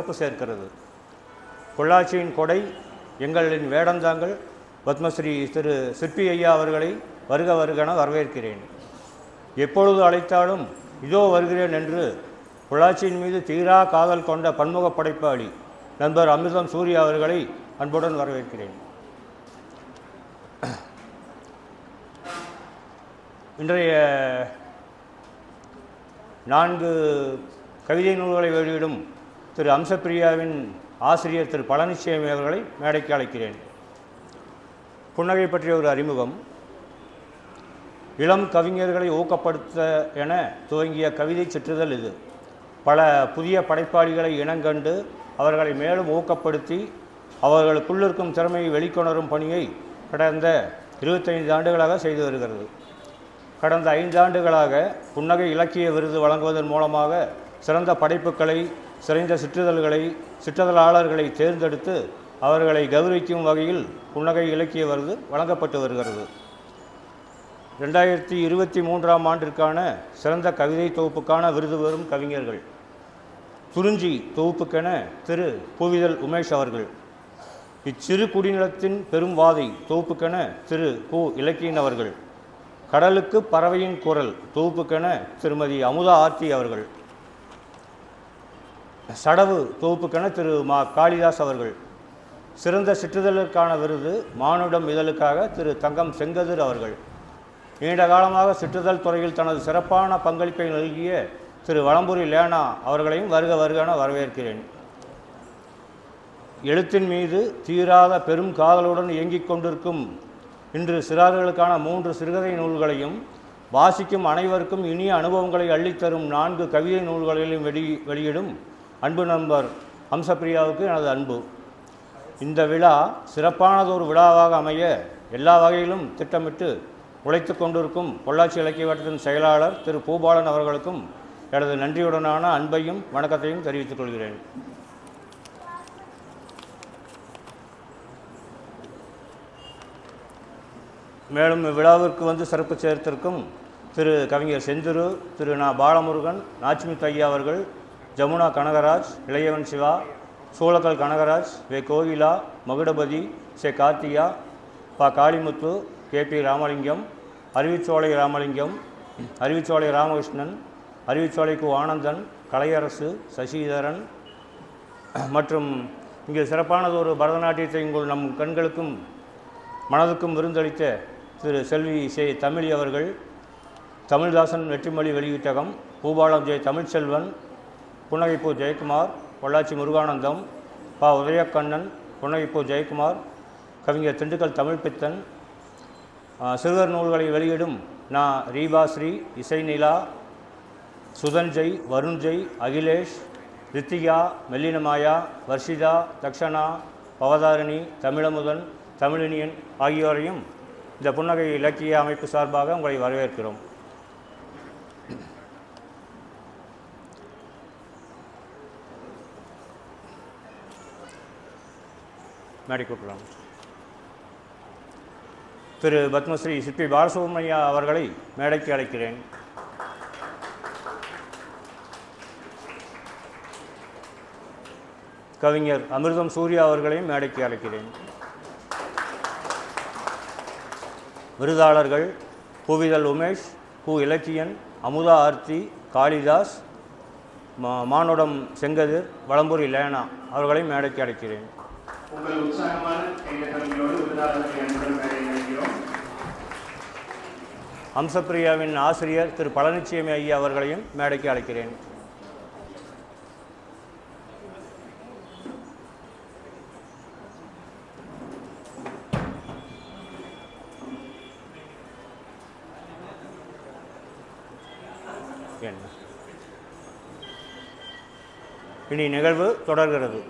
சிறப்பு சேர்க்கிறது. பொள்ளாச்சியின் கொடை எங்களின் வேடந்தாங்கள் பத்மஸ்ரீ திரு சிற்பி ஐயா அவர்களை வருக வருகன வரவேற்கிறேன். எப்பொழுது அழைத்தாலும் இதோ வருகிறேன் என்று பொள்ளாச்சியின் மீது தீரா காதல் கொண்ட பன்முக படைப்பாளி நண்பர் அமிர்தம் சூர்யா அவர்களை அன்புடன் வரவேற்கிறேன். இன்றைய நான்கு கவிதை நூல்களை வெளியிடும் திரு அம்சப்பிரியாவின் ஆசிரியர் திரு பழனிசாமி அவர்களை மேடைக்கு அழைக்கிறேன். புன்னகை பற்றிய ஒரு அறிமுகம். இளம் கவிஞர்களை ஊக்கப்படுத்த என துவங்கிய கவிதை சிற்றுதல் இது. பல புதிய படைப்பாளிகளை இனங்கண்டு அவர்களை மேலும் ஊக்கப்படுத்தி அவர்களுக்குள்ளிருக்கும் திறமையை வெளிக்கொணரும் பணியை கடந்த இருபத்தைந்து ஆண்டுகளாக செய்து வருகிறது. கடந்த ஐந்தாண்டுகளாக புன்னகை இலக்கிய விருது வழங்குவதன் மூலமாக சிறந்த படைப்புகளை சிறந்த சிற்றுதல்களை சிற்றிதழாளர்களை தேர்ந்தெடுத்து அவர்களை கௌரவிக்கும் வகையில் புன்னகை இலக்கிய விருது வழங்கப்பட்டு வருகிறது. ரெண்டாயிரத்தி இருபத்தி மூன்றாம் ஆண்டிற்கான சிறந்த கவிதை தொகுப்புக்கான விருது பெறும் கவிஞர்கள் துறிஞ்சி தொகுப்புக்கென திரு. பூவிதல் உமேஷ் அவர்கள். இச்சிறு குடிநிலத்தின் பெரும் வாதை தொகுப்புக்கென திரு. கு. இலக்கியன் அவர்கள். கடலுக்கு பறவையின் குரல் தொகுப்புக்கென திருமதி அமுதா ஆர்த்தி அவர்கள். சடவு தொகுப்புக்கென திரு மா காளிதாஸ் அவர்கள். சிறந்த சிற்றிதழுக்கான விருது மானுடம் இதழுக்காக திரு தங்கம் செங்கதிர் அவர்கள். நீண்ட காலமாக சிற்றிதழ் துறையில் தனது சிறப்பான பங்களிப்பை நல்கிய திரு வளம்புரி லேனா அவர்களையும் வருக வருகன வரவேற்கிறேன். எழுத்தின் மீது தீராத பெரும் காதலுடன் இயங்கிக் கொண்டிருக்கும் இன்று சிறார்களுக்கான மூன்று சிறுகதை நூல்களையும் வாசிக்கும் அனைவருக்கும் இனிய அனுபவங்களை அள்ளித்தரும் நான்கு கவிதை நூல்களையும் வெளி வெளியிடும் அன்பு நண்பர் ஹம்சப்பிரியாவுக்கு எனது அன்பு. இந்த விழா சிறப்பானதொரு விழாவாக அமைய எல்லா வகையிலும் திட்டமிட்டு உழைத்து கொண்டிருக்கும் பொள்ளாச்சி இலக்கிய வட்டத்தின் செயலாளர் திரு பூபாலன் அவர்களுக்கும் எனது நன்றியுடனான அன்பையும் வணக்கத்தையும் தெரிவித்துக் கொள்கிறேன். மேலும் இவ்விழாவிற்கு வந்து சிறப்பு சேர்த்திருக்கும் திரு கவிஞர் செந்திரு திரு நா. பாலமுருகன் நாச்சிமி ஐயா அவர்கள் ஜமுனா கனகராஜ் இளையவன் சிவா சூளக்கல் கனகராஜ் வே கோகிலா மகுடபதி சே கார்த்திகா ப காளிமுத்து கே பி ராமலிங்கம் அறிவிச்சோலை ராமலிங்கம் அறிவிச்சோலை ராமகிருஷ்ணன் அறிவிச்சோலை கு ஆனந்தன் கலையரசு சசிதரன் மற்றும் இங்கே சிறப்பானதொரு பரதநாட்டியத்தை உங்கள் நம் கண்களுக்கும் மனதுக்கும் விருந்தளித்த திரு செல்வி சே தமிழி அவர்கள் தமிழ்தாசன் வெற்றிமொழி வெளியீட்டகம் பூபாலம் ஜெய தமிழ்ச்செல்வன் புன்னகைப்பூ ஜெயக்குமார் பொள்ளாச்சி முருகானந்தம் ப. உதயக்கண்ணன் புன்னகைப்பூ ஜெயக்குமார் கவிஞர் திண்டுக்கல் தமிழ்பித்தன் பித்தன் சிறுவர் நூல்களை வெளியிடும் நா. ரீபாஸ்ரீ இசைநிலா சுதன்ஜெய் வருண்ஜெய் அகிலேஷ் ரித்திகா மெல்லினமாயா வர்ஷிதா தக்ஷனா பவதாரணி தமிழமுதன் தமிழினியன் ஆகியோரையும் இந்த புன்னகை இலக்கிய அமைப்பு சார்பாக உங்களை வரவேற்கிறோம். மேடை கூட்டலாம் திரு பத்மஸ்ரீ சிற்பி பாலசுப்ரமணியா அவர்களை மேடைக்கு அழைக்கிறேன். கவிஞர் அமிர்தம் சூர்யா அவர்களையும் மேடைக்கு அழைக்கிறேன். விருதாளர்கள் பூவிதல் உமேஷ் பூ இலக்கியன் அமுதா ஆர்த்தி காளிதாஸ் மா- மானுடம் செங்கதிர் வளம்புரி லேனா அவர்களையும் மேடைக்கு அழைக்கிறேன். உங்கள் உற்சாகமான கைதட்டல்களோடு விருதாளர்களை அன்புடன் வரையிறோம் அம்சப்பிரியாவின் ஆசிரியர் திரு பழனிச்சாமி ஐயா அவர்களையும் மேடைக்கு அழைக்கிறேன். இனி நிகழ்வு தொடர்கிறது.